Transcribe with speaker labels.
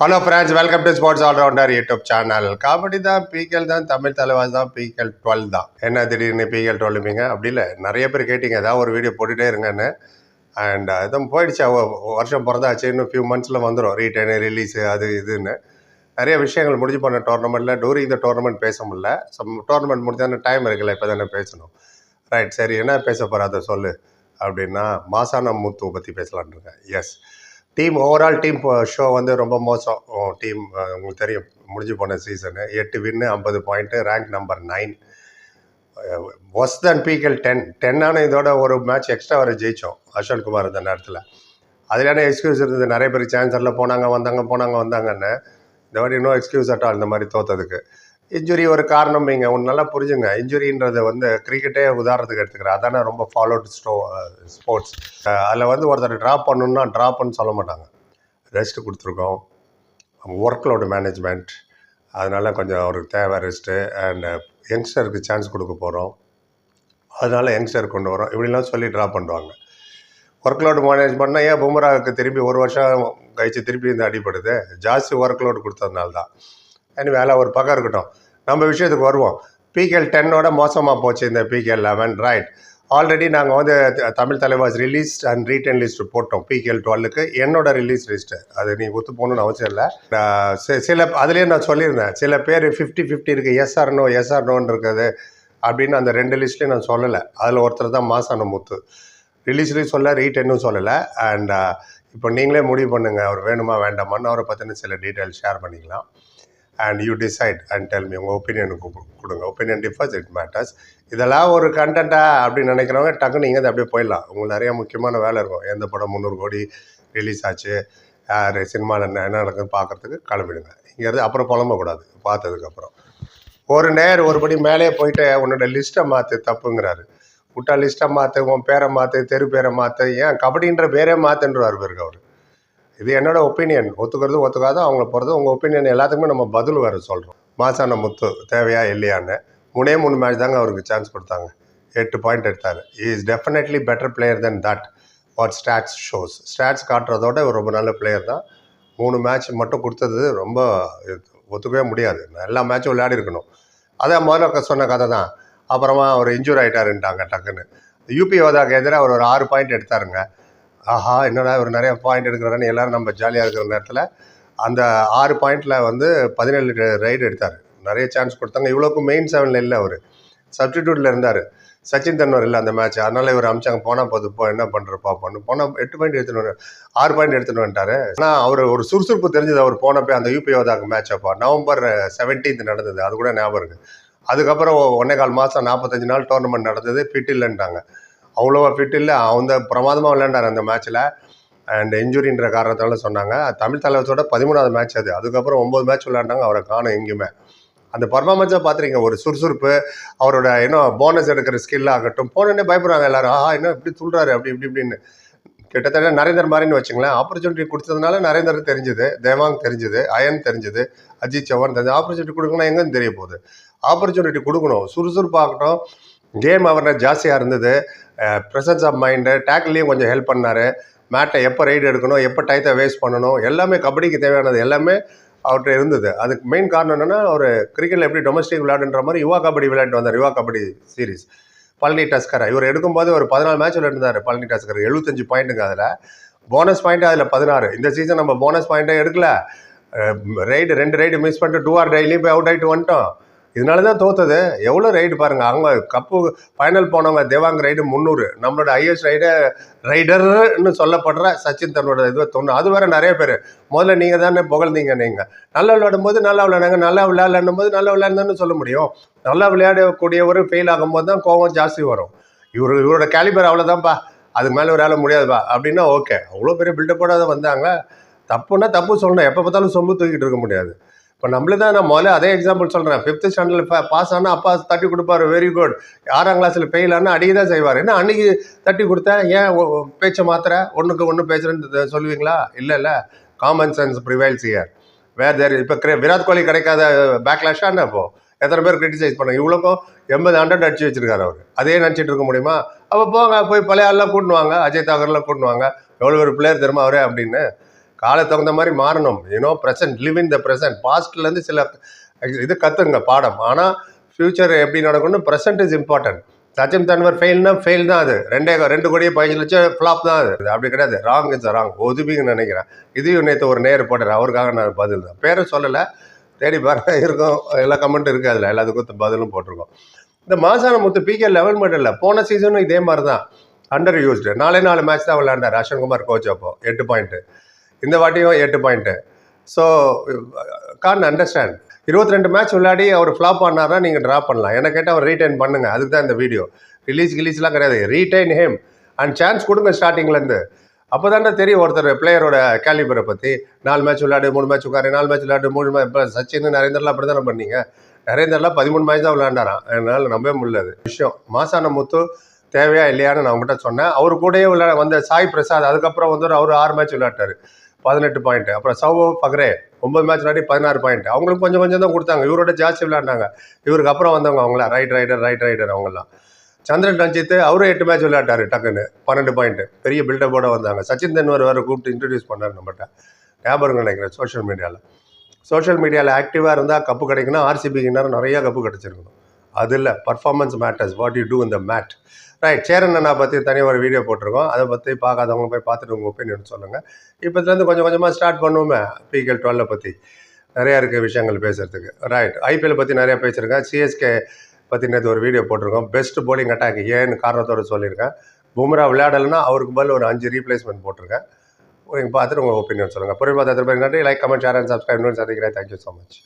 Speaker 1: Hello friends welcome to sports allrounder YouTube channel kabaddi தான் PKL தான் தமிழ் தலைவாஸ் தான் பிகேல் twelve தான். என்ன திடீர்னு பிகேல் டுவெல்லுமீங்க அப்படி இல்லை. நிறைய பேர் கேட்டிங்க ஏதாவது ஒரு வீடியோ போட்டுகிட்டே இருங்கன்னு. அண்ட் இதுவும் போயிடுச்சு. வருஷம் பிறந்தாச்சு. இன்னும் ஃபியூ மந்த்ஸில் வந்துடும் ரீட்டர்னு ரிலீஸு அது இதுன்னு. நிறைய விஷயங்கள் முடிஞ்சு போன டோர்னமெண்ட்டில் டூரிங் த டோர்னமெண்ட் பேச முடியல. சம் டோர்னமெண்ட் முடிஞ்சான டைம் இருக்குல்ல இப்போ தானே பேசணும். ரைட் சரி என்ன பேச போகிற அதை சொல்லு. அப்படின்னா மாசான மூத்து பற்றி பேசலான்னு இருக்கேன். Yes team overall team show வந்து ரொம்ப மோசம். டீம் உங்களுக்கு தெரியும் முடிஞ்சு போன சீசனு எட்டு வின்னு ஐம்பது பாயிண்ட்டு ரேங்க் நம்பர் நைன் ஒஸ் தன் பீக்கல் டென் டென்னான இதோட ஒரு மேட்ச் எக்ஸ்ட்ரா வர ஜெயித்தோம் அஸ்வன் குமார் இந்த நேரத்தில். அதிலான எக்ஸ்கியூஸ் இருந்தது? நிறைய பேர் சான்சரில் போனாங்க வந்தாங்க போனாங்க வந்தாங்கன்னு. இந்த மாதிரி இன்னும் எக்ஸ்கியூஸ் அட்டால் இந்த மாதிரி தோத்ததுக்கு. இன்ஜுரி ஒரு காரணம் நீங்கள் ஒன்று நல்லா புரிஞ்சுங்க. இன்ஜுரின்றது வந்து கிரிக்கெட்டே உதாரணத்துக்கு எடுத்துக்கிறேன். அதானே ரொம்ப ஃபாலோட் ஸ்டோ ஸ்போர்ட்ஸ் அதில் வந்து ஒருத்தர் ட்ராப் பண்ணணுன்னா ட்ராப்னு சொல்ல மாட்டாங்க. ரெஸ்ட்டு கொடுத்துருக்கோம். ஒர்க் லோடு மேனேஜ்மெண்ட் அதனால் கொஞ்சம் அவருக்கு தேவை ரெஸ்ட்டு அண்ட் யங்ஸ்டருக்கு சான்ஸ் கொடுக்க போகிறோம் அதனால் யங்ஸ்டர் கொண்டு வரோம். இப்படிலாம் சொல்லி ட்ராப் பண்ணுவாங்க. ஒர்க் லோடு மேனேஜ்மெண்ட்னா ஏன் பும்ராவுக்கு திருப்பி ஒரு வருஷம் கழிச்சு திருப்பி இந்த அடிப்படுது ஜாஸ்தி ஒர்க் லோடு கொடுத்ததுனால தான் இனி வேலை ஒரு பக்கம் இருக்கட்டும். நம்ம விஷயத்துக்கு வருவோம். பிகேஎல் டென்னோட மோசமாக போச்சு இந்த பிகேஎல் லெவன் ரைட் ஆல்ரெடி நாங்கள் வந்து Tamil Thalaivas release and retain list போட்டோம். பிகேஎல் டுவெல்லுக்கு என்னோட ரிலீஸ் லிஸ்ட்டு அது நீ ஒத்து போகணும்னு அவசியம் இல்லை. நான் சில அதுலேயே நான் சொல்லியிருந்தேன். சில பேர் ஃபிஃப்டி ஃபிஃப்டி இருக்குது எஸ்ஆர்னோ எஸ்ஆர்னோன்னு இருக்குது அப்படின்னு அந்த ரெண்டு லிஸ்ட்லேயும் நான் சொல்லலை. அதில் ஒருத்தர் தான் மாசான முத்து. ரிலீஸ்லேயும் சொல்ல ரீட்டனும் சொல்லலை. அண்ட் இப்போ நீங்களே முடிவு பண்ணுங்கள் அவர் வேணுமா வேண்டாமான்னு அவரை பற்றின சில டீட்டெயில்ஸ் ஷேர் பண்ணிக்கலாம். And you decide and tell me உங்கள் ஒப்பீனியனுக்கு கொடுங்க. ஒப்பீனியன் டிஃபர்ஸ் இட் மேட்டர்ஸ் இதெல்லாம் ஒரு கண்டென்ட்டா அப்படின்னு நினைக்கிறவங்க டக்குன்னு இங்கே அப்படியே போயிடலாம். உங்களுக்கு நிறைய முக்கியமான வேலை இருக்கும். எந்த படம் முந்நூறு கோடி ரிலீஸ் ஆச்சு யார் சினிமாவில் என்ன என்ன நடக்குதுன்னு பார்க்கறதுக்கு கிளம்பிடுங்க. இங்கேருந்து அப்புறம் புலம்பக்கூடாது. பார்த்ததுக்கப்புறம். ஒரு நேர் ஒரு படி மேலே போயிட்டு உன்னோட லிஸ்ட்டை மாற்று தப்புங்கிறாரு. விட்டா லிஸ்ட்டை மாற்று உன் பேரை மாற்று தெரு பேரை மாற்று ஏன் கபடின்ற பேரே மாற்றுன்றார் பேருக்கு அவர். இது என்னோட ஒப்பீனியன். ஒத்துக்கிறது ஒத்துக்காத அவங்கள போகிறது உங்கள் ஒப்பீனியன். எல்லாத்துக்குமே நம்ம பதில் வேறு சொல்கிறோம் மாசான முத்து தேவையா இல்லையான்னு. மூணே மூணு மேட்ச் தாங்க அவருக்கு சான்ஸ் கொடுத்தாங்க. எட்டு பாயிண்ட் எடுத்தார். Is definitely better player then that what stats shows stats காட்டுறதோட இவர் ரொம்ப நல்ல பிளேயர் தான். மூணு மேட்ச் மட்டும் கொடுத்தது ரொம்ப ஒத்துக்கவே முடியாது. எல்லா மேட்சும் விளையாடி இருக்கணும். அதான் முதல்ல சொன்ன கதை தான். அப்புறமா அவர் இன்ஜூர் ஆகிட்டாருன்ட்டாங்க டக்குன்னு. யூபி யோதாக்கு எதிராக அவர் ஒரு ஆறு பாயிண்ட் எடுத்தாருங்க. ஆஹா என்னடா இவர் நிறைய பாயிண்ட் எடுக்கிறாருன்னு எல்லாரும் நம்ம ஜாலியாக இருக்கிற நேரத்தில் அந்த ஆறு பாயிண்டில் வந்து பதினேழு ரைடு எடுத்தார். நிறைய சான்ஸ் கொடுத்தாங்க. இவ்வளோக்கும் மெயின் செவனில் இல்லை அவர். சப்ஸ்டிடியூட்டில் இருந்தார். சச்சின் தன்வர் இல்லை அந்த மேட்ச் அதனால இவர் அமிச்சாங்க. போனால் போது போ என்ன பண்ணுற பார்ப்போன்னு போனால் எட்டு பாயிண்ட் எடுத்துன்னு ஆறு பாயிண்ட் எடுத்துன்னு வந்துட்டார். ஆனால் அவர் ஒரு சுறுசுறுப்பு தெரிஞ்சது. அவர் போனப்போ அந்த யூபி யோதாக்கு மேட்ச் அப்போ. நவம்பர் செவன்டீன்த் நடந்தது. அது கூட ஞாபகம் இருக்குது அதுக்கப்புறம் ஒன்னே கால் மாதம் நாற்பத்தஞ்சு நாள் டோர்னமெண்ட் நடந்தது. ஃபிட் இல்லைன்ட்டாங்க. அவ்வளோவா ஃபிட் இல்லை. அவங்க பிரமாதமாக விளையாண்டார் அந்த மேட்ச்சில் அண்ட் இன்ஜுரின்ற காரணத்தால சொன்னாங்க. தமிழ் தலைவத்தோட பதிமூணாவது மேட்ச் அது. அதுக்கப்புறம் ஒம்பது மேட்ச் விளையாண்டாங்க. அவரை காணும் எங்கேயுமே. அந்த பர்ஃபார்மன்ஸாக பார்த்துருங்க ஒரு சுறுசுறுப்பு அவரோட இன்னும் போனஸ் எடுக்கிற ஸ்கில் ஆகட்டும். போனோடனே பயப்படுறாங்க எல்லாரும். ஆஹா என்ன இப்படி சொல்கிறாரு அப்படி இப்படி இப்படின்னு. கிட்டத்தட்ட நரேந்தர் மாதிரின்னு வச்சுங்களேன். ஆப்பர்ச்சுனிட்டி கொடுத்ததுனால நரேந்தர் தெரிஞ்சுது. தேவாங் தெரிஞ்சுது. அயன் தெரிஞ்சுது. அஜித் சவான் தெரிஞ்சு ஆப்பர்ச்சுனிட்டி கொடுக்கணும் எங்கேன்னு தெரிய போகுது. ஆப்பர்ச்சுனிட்டி கொடுக்கணும். சுறுசுறுப்பாகட்டும். கேம் அவர்னஸ் ஜாஸ்தியாக இருந்தது. ப்ரெசன்ஸ் ஆஃப் மைண்டு டேக்கிள்லேயும் கொஞ்சம் ஹெல்ப் பண்ணார். மேட்டை எப்போ ரைடு எடுக்கணும் எப்போ டயத்தை வேஸ்ட் பண்ணணும் எல்லாமே கபடிக்கு தேவையானது எல்லாமே அவர்கிட்ட இருந்தது. அதுக்கு மெயின் காரணம் என்னென்னா அவர் கிரிக்கெட்டில் எப்படி டொமஸ்டிக் விளையாடுன்ற மாதிரி யுவா கபடி விளையாட்டு வந்தார் யுவா கபடி சீரிஸ் பழனி டஸ்கரை இவர் எடுக்கும்போது ஒரு பதினாலு மேட்ச் விளையாண்டுருந்தார் பழனி டஸ்கர். எழுபத்தஞ்சு பாயிண்ட்டுங்க அதில். போனஸ் பாயிண்ட்டு அதில் பதினாறு. இந்த சீசன் நம்ம போனஸ் பாயிண்ட்டே எடுக்கல. ரைடு ரெண்டு ரைடு மிஸ் பண்ணிட்டு டூ ஆர் டெய்லியும் போய் அவுட் ஆகிட்டு வந்துட்டோம். இதனால தான் தோத்தது. எவ்வளோ ரைடு பாருங்கள் அவங்க கப்பு ஃபைனல் போனவங்க தேவாங் ரைடு முந்நூறு. நம்மளோட ஹையஸ்ட் ரைடு ரைடர்னு சொல்லப்படுற சச்சின் தன்னோட இது தொண்ணு அது வேற நிறைய பேர். முதல்ல நீங்கள் தானே புகழ்ந்தீங்க நீங்கள் நல்லா விளையாடும் போது நல்லா விளையாடுங்க. நல்லா விளையாடணும் போது நல்லா விளையாடுன்னு சொல்ல முடியும். நல்லா விளையாடக்கூடியவர் ஃபெயில் ஆகும்போது தான் கோபம் ஜாஸ்தி வரும். இவர் இவரோட கேலிபர் அவ்வளோதான்ப்பா அதுக்கு மேலே விளையாட முடியாதுப்பா. அப்படின்னா ஓகே அவ்வளோ பெரிய பில்டப்போட வந்தாங்க. தப்புன்னா தப்பு சொல்லணும். எப்போ பார்த்தாலும் சொம்பு தூக்கிட்டு இருக்க முடியாது. இப்போ நம்மளே தான் நான் முதல்ல அதே எக்ஸாம்பிள் சொல்கிறேன் ஃபிஃப்த் ஸ்டாண்டர்டில் பாஸ் ஆனால் அப்பா தட்டி கொடுப்பாரு வெரி குட் ஆறாம் கிளாஸில் ஃபெயில் ஆனால் அடிக்க தான் செய்வார். என்ன அன்னைக்கு தட்டி கொடுத்தேன் ஏன் பேச்சை மாத்திர ஒன்றுக்கு ஒன்று பேசுகிறேன்னு சொல்லுவீங்களா? இல்லை இல்லை. காமன் சென்ஸ் ப்ரிவைல்ஸ் இயர் வேறு தேர் இப்போ விராட் கோலி கிடைக்காத பேக்லாஷாக என்ன இப்போ? எத்தனை பேர் கிரிட்டிசைஸ் பண்ணாங்க? இவ்வளோக்கும் எண்பது ஹண்ட்ரட் அடிச்சு வச்சிருக்காரு அவர். அதே நினச்சிட்டு இருக்க முடியுமா? அப்போ போங்க போய் பழைய ஆள்லாம் கூட்டுவாங்க அஜய் தாகர்லாம் கூட்டுவாங்க எவ்வளோ ஒரு பிளேயர் தெரியுமா அவரே அப்படின்னு. காலை தகுந்த மாதிரி மாறணும் you know present live in the present பாஸ்ட்லேருந்து சில இது கற்றுங்க பாடம். ஆனால் ஃப்யூச்சர் எப்படி நடக்கணும் present is important Sachin Tanwar ஃபெயில்னா fail தான் அது. ரெண்டே ரெண்டு கோடியே பதினஞ்சு லட்சம் ஃப்ளாப் தான் அது. அப்படி கிடையாது. ராங் இஸ் ராங் ஒதுபிங்கன்னு நினைக்கிறேன். இதையும் நேற்று ஒரு நேர் போட்டார். அவருக்காக நான் பதில் தான். பேரை சொல்லலை. தேடி பாருங்க. இருக்கும். எல்லா கமெண்ட்டும் இருக்குது அதில். எல்லாத்துக்கும் பதிலும் போட்டிருக்கோம். இந்த மாசான முத்து பிகே லெவல் மட்டும் இல்லை. போன சீசனும் இதே மாதிரி தான் அண்டர் யூஸ்டு நாலே நாலு மேட்ச் தான் விளையாண்டார். அஷன்குமார் கோச் அப்போ. எட்டு பாயிண்ட்டு இந்த வாட்டியும் எட்டு பாயிண்ட்டு ஸோ கான் அண்டர்ஸ்டாண்ட் இருபத்தி ரெண்டு மேட்ச் விளையாடி அவர் ஃப்ளாப் பண்ணாரா நீங்கள் ட்ராப் பண்ணலாம். என்ன கேட்டால் அவர் ரீடைன் பண்ணுங்கள் அதுக்கு தான் இந்த வீடியோ ரிலீஸ் கிலீஸ்லாம் கிடையாது. ரீடைன் ஹேம் அண்ட் சான்ஸ் கொடுங்க ஸ்டார்டிங்லேருந்து அப்போ தானே தெரியும் ஒருத்தர் பிளேயரோட கேலிபரை பற்றி நாலு மேட்ச் விளையாடு மூணு மேட்ச் உட்காரு நாலு மேட்ச் விளையாடு மூணு மேட்ச் இப்போ சச்சின் நரேந்திரலாம் அப்படி தானே பண்ணீங்க? நரேந்திரலாம் பதிமூணு மேட்ச் தான் விளையாண்டாராம். என்னால் நம்பவே முடியல விஷயம். மாசான முத்து தேவையா இல்லையான்னு நான் உங்கள்கிட்ட சொன்னேன். அவர் கூடயே விளையாட வந்த சாய் பிரசாத் அதுக்கப்புறம் வந்து அவர் ஆறு மேட்ச் விளையாட்டார். பதினெட்டு பாயிண்ட் அப்புறம் சௌ பக்ரே ஒன்பது மேட்ச் விளையாடி பதினாறு பாயிண்ட் அவங்களுக்கு கொஞ்சம் கொஞ்சம் தான் கொடுத்தாங்க. இவரோட ஜாஸ்தி விளையாண்டாங்க. இவருக்கு அப்புறம் வந்தவங்க அவங்களாம் ரைட் ரைடர் ரைட் ரைடர் அவங்களாம் சந்திரன் ரஞ்சித் அவரும் எட்டு மேட்ச் விளையாட்டாரு டக்குன்னு. பன்னெண்டு பாயிண்ட் பெரிய பில்டப்போட வந்தாங்க. சச்சின் தென்வர் வேறு கூப்பிட்டு இன்ட்ரடியூஸ் பண்ணார் நம்மகிட்ட. ஞாபகம் நினைக்கிறேன் சோஷியல் மீடியாவில் சோஷியல் மீடியாவில் ஆக்டிவாக இருந்தால் கப்பு கிடைக்குன்னா ஆர்சிபிக்கு நேரம் நிறையா கப்பு கிடச்சிருக்கணும். அதில் performance matters what you do இந்த மேட் ரைட் சேரன் பற்றி தனியாக ஒரு வீடியோ போட்டிருக்கோம். அதை பற்றி பார்க்காதவங்க போய் பார்த்துட்டு உங்கள் ஒப்பீனியன் சொல்லுங்கள் இப்போதுலேருந்து கொஞ்சம் கொஞ்சமாக ஸ்டார்ட் பண்ணுவோமே பிகேல் டுவெல்லை பற்றி நிறையா இருக்குது விஷயங்கள் பேசுகிறதுக்கு ரைட் ஐபிஎல் பற்றி நிறையா பேசியிருக்கேன். சிஎஸ்கே பற்றி நேற்று ஒரு வீடியோ போட்டிருக்கோம். பெஸ்ட் போலிங் அட்டாக் ஏன்னு காரணத்தோட சொல்லியிருக்கேன். பும்ரா விளையாடலைன்னா அவருக்கு பதில் ஒரு அஞ்சு ரீப்ளேஸ்மெண்ட் போட்டிருக்கேன். நீங்கள் பார்த்துட்டு உங்கள் ஒப்பீனியன் சொல்லுங்கள் பொருள் பார்த்து நன்றி. Like comment share and subscribe சந்திக்கிறேன். Thank you so much